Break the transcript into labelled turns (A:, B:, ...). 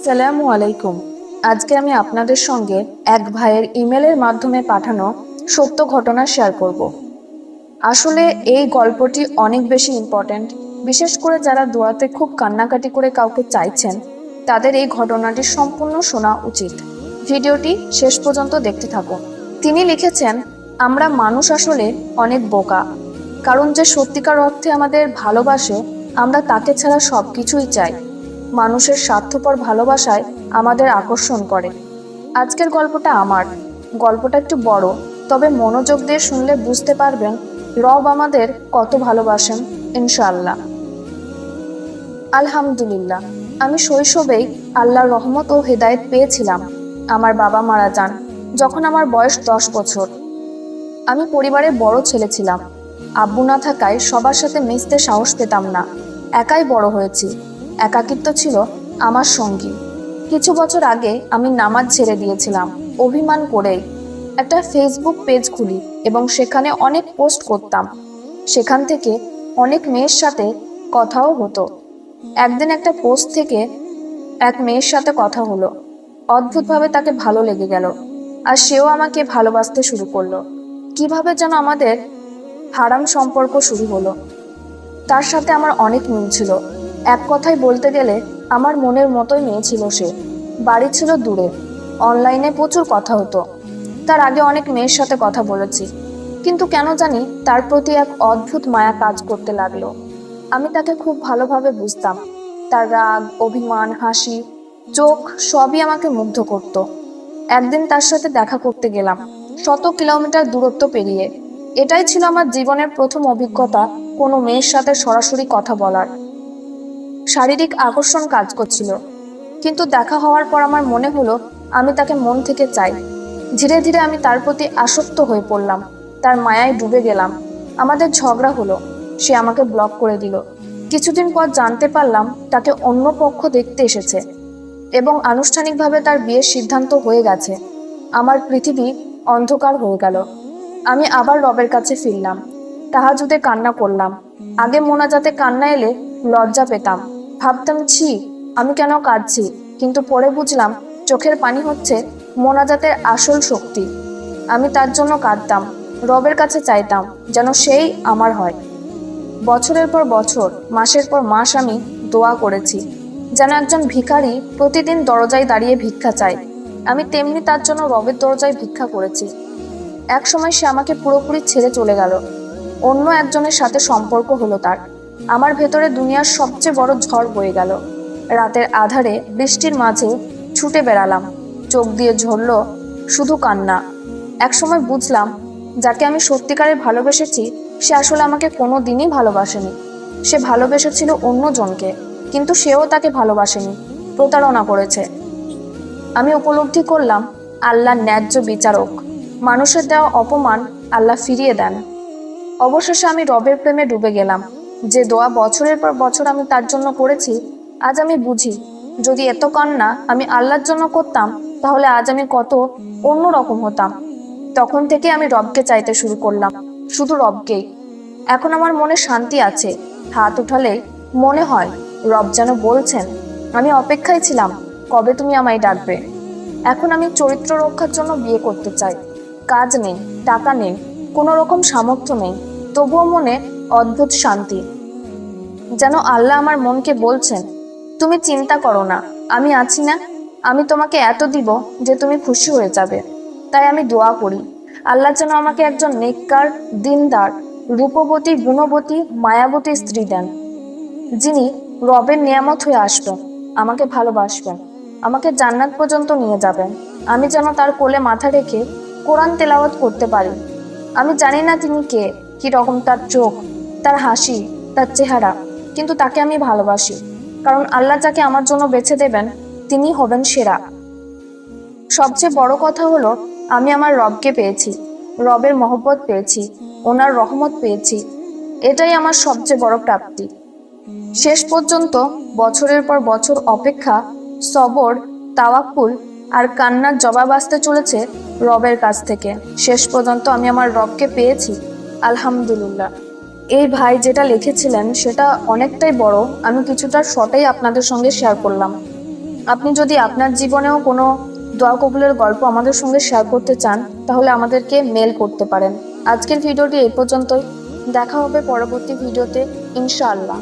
A: আসসালামু আলাইকুম। আজকে আমি আপনাদের সঙ্গে এক ভাইয়ের ইমেলের মাধ্যমে পাঠানো সত্য ঘটনা শেয়ার করব। আসলে এই গল্পটি অনেক বেশি ইম্পর্ট্যান্ট বিশেষ করে যারা দোয়াতে খুব কান্নাকাটি করে কাউকে চাইছেন, তাদের এই ঘটনাটি সম্পূর্ণ শোনা উচিত। ভিডিওটি শেষ পর্যন্ত দেখতে থাকুন। তিনি লিখেছেন, আমরা মানুষ আসলে অনেক বোকা। কারণ যে সত্যিকার অর্থে আমাদের ভালোবাসে, আমরা তাকে ছাড়া সব কিছুই চাই। মানুষের স্বার্থপর ভালোবাসায় আমাদের আকর্ষণ করে। আজকের গল্পটা আমার। গল্পটা একটু বড়, তবে মনোযোগ দিয়ে শুনলে বুঝতে পারবেন রব আমাদের কত ভালোবাসেন, ইনশাআল্লাহ। আলহামদুলিল্লাহ, আমি শৈশবেই আল্লাহর রহমত ও হেদায়েত পেয়েছিলাম। আমার বাবা মারা যান যখন আমার বয়স দশ বছর। আমি পরিবারের বড় ছেলে ছিলাম। আব্বু না থাকায় সবার সাথে মিশতে সাহস পেতাম না। একাই বড় হয়েছি। একাকিত্ব ছিল আমার সঙ্গী। কিছু বছর আগে আমি নামাজ ছেড়ে দিয়েছিলাম, অভিমান করেই একটা ফেসবুক পেজ খুলি এবং সেখানে অনেক পোস্ট করতাম। সেখান থেকে অনেক মেয়ের সাথে কথাও হতো। একদিন একটা পোস্ট থেকে এক মেয়ের সাথে কথা হলো। অদ্ভুতভাবে তাকে ভালো লেগে গেল আর সেও আমাকে ভালোবাসতে শুরু করল। কীভাবে যেন আমাদের হারাম সম্পর্ক শুরু হলো। তার সাথে আমার অনেক মিল ছিল। এক কথায় বলতে গেলে আমার মনের মতোই মেয়ে ছিল সে। বাড়ি ছিল দূরে। অনলাইনে প্রচুর কথা হতো। তার আগে অনেক মেয়ের সাথে কথা বলেছি। কিন্তু কেন জানি তার প্রতি এক অদ্ভুত মায়া কাজ করতে লাগল। আমি তাকে খুব ভালোভাবে বুঝতাম। তার রাগ, অভিমান, হাসি, চোখ সবই আমাকে মুগ্ধ করত। একদিন তার সাথে দেখা করতে গেলাম। শত কিলোমিটার দূরত্ব পেরিয়ে। এটাই ছিল আমার জীবনের প্রথম অভিজ্ঞতা কোনো মেয়ের সাথে সরাসরি কথা বলার। শারীরিক আকর্ষণ কাজ করছিল। কিন্তু দেখা হওয়ার পর আমার মনে হলো, আমি তাকে মন থেকে চাই। ধীরে ধীরে আমি তার প্রতি আসক্ত হয়ে পড়লাম। তার মায়ায় ডুবে গেলাম। আমাদের ঝগড়া হলো। সে আমাকে ব্লক করে দিল। কিছুদিন পর জানতে পারলাম, তাকে অন্য পক্ষ দেখতে এসেছে এবং আনুষ্ঠানিকভাবে তার বিয়ের সিদ্ধান্ত হয়ে গেছে। আমার পৃথিবী অন্ধকার হয়ে গেল। আমি আবার রবের কাছে ফিরলাম। তাহাজুদে কান্না করলাম। আগে মোনাজাতে কান্না এলে লজ্জা পেতাম। ভাবতাম, ছি, আমি কেন কাঁদছি? কিন্তু পরে বুঝলাম, চোখের পানি হচ্ছে মোনাজাতের আসল শক্তি। আমি তার জন্য কাঁদতাম, রবের কাছে চাইতাম, যেন সেই আমার হয়। বছরের পর বছর, মাসের পর মাস আমি দোয়া করেছি, যেন একজন ভিখারি প্রতিদিন দরজায় দাঁড়িয়ে ভিক্ষা চায়। আমি তেমনি তার জন্য রবের দরজায় ভিক্ষা করেছি। এক সময় সে আমাকে পুরোপুরি ছেড়ে চলে গেল। অন্য একজনের সাথে সম্পর্ক হলো তার। আমার ভেতরে দুনিয়ার সবচেয়ে বড় ঝড় বয়ে গেল। রাতের আধারে বৃষ্টির মাঝে ছুটে বেড়ালাম। চোখ দিয়ে ঝরল শুধু কান্না। একসময় বুঝলাম, যাকে আমি সত্যিকারে ভালোবেসেছি, সে আসলে আমাকে কোনো দিনই ভালোবাসেনি। সে ভালোবেসেছিল অন্যজনকে, কিন্তু সেও তাকে ভালোবাসেনি, প্রতারণা করেছে। আমি উপলব্ধি করলাম, আল্লাহ ন্যায্য বিচারক। মানুষের দেওয়া অপমান আল্লাহ ফিরিয়ে দেন। অবশেষে আমি রবের প্রেমে ডুবে গেলাম। যে দোয়া বছরের পর বছর আমি তার জন্য করেছি, আজ আমি বুঝি। যদি এত কান্না আমি আল্লাহর জন্য করতাম, তাহলে আজ আমি কত অন্য রকম হতাম। তখন থেকে আমি রবকে চাইতে শুরু করলাম, শুধু রবকেই এখন আমার মনে শান্তি আছে, হাত উঠালে মনে হয় রব যেন বলছেন, আমি অপেক্ষায় ছিলাম, কবে তুমি আমায় ডাকবে? এখন আমি চরিত্র রক্ষার জন্য বিয়ে করতে চাই। কাজ নেই, টাকা নেই কোনো রকম সামর্থ্য নেই। তবুও মনে অদ্ভুত শান্তি। যেন আল্লাহ আমার মনকে বলছেন, তুমি চিন্তা করো না, আমি আছি না, আমি তোমাকে এত দিব যে তুমি খুশি হয়ে যাবে। তাই আমি দোয়া করি, আল্লাহ যেন আমাকে একজন নেককার, দিনদার, রূপবতী, গুণবতী, মায়াবতী স্ত্রী দেন, যিনি রবের নিয়ামত হয়ে আসবেন, আমাকে ভালোবাসবেন, আমাকে জান্নাত পর্যন্ত নিয়ে যাবেন। আমি যেন তার কোলে মাথা রেখে কোরআন তেলাওয়াত করতে পারি। আমি জানি না তিনি কে কি রকম তার চোখ তার হাসি, তার চেহারা, কিন্তু তাকে আমি ভালোবাসি। কারণ আল্লাহ যাকে আমার জন্য বেছে দেবেন, তিনি হবেন সেরা। সবচেয়ে বড় কথা হলো, আমি আমার রবকে পেয়েছি, রবের মহব্বত পেয়েছি, ওনার রহমত পেয়েছি। এটাই আমার সবচেয়ে বড় প্রাপ্তি। শেষ পর্যন্ত, বছরের পর বছর অপেক্ষা, সবর, তাওয়াক্কুল আর কান্নার জবাব আসতে চলেছে রবের কাছ থেকে। শেষ পর্যন্ত আমি আমার রবকে পেয়েছি, আলহামদুলিল্লাহ। এই ভাই যেটা লিখেছিলেন সেটা অনেকটাই বড়। আমি কিছুটা শটেই আপনাদের সঙ্গে শেয়ার করলাম। আপনি যদি আপনার জীবনেও কোনো দোয়া কবুলের গল্প আমাদের সঙ্গে শেয়ার করতে চান, তাহলে আমাদেরকে মেল করতে পারেন। আজকের ভিডিওটি এই পর্যন্তই। দেখা হবে পরবর্তী ভিডিওতে, ইনশাআল্লাহ।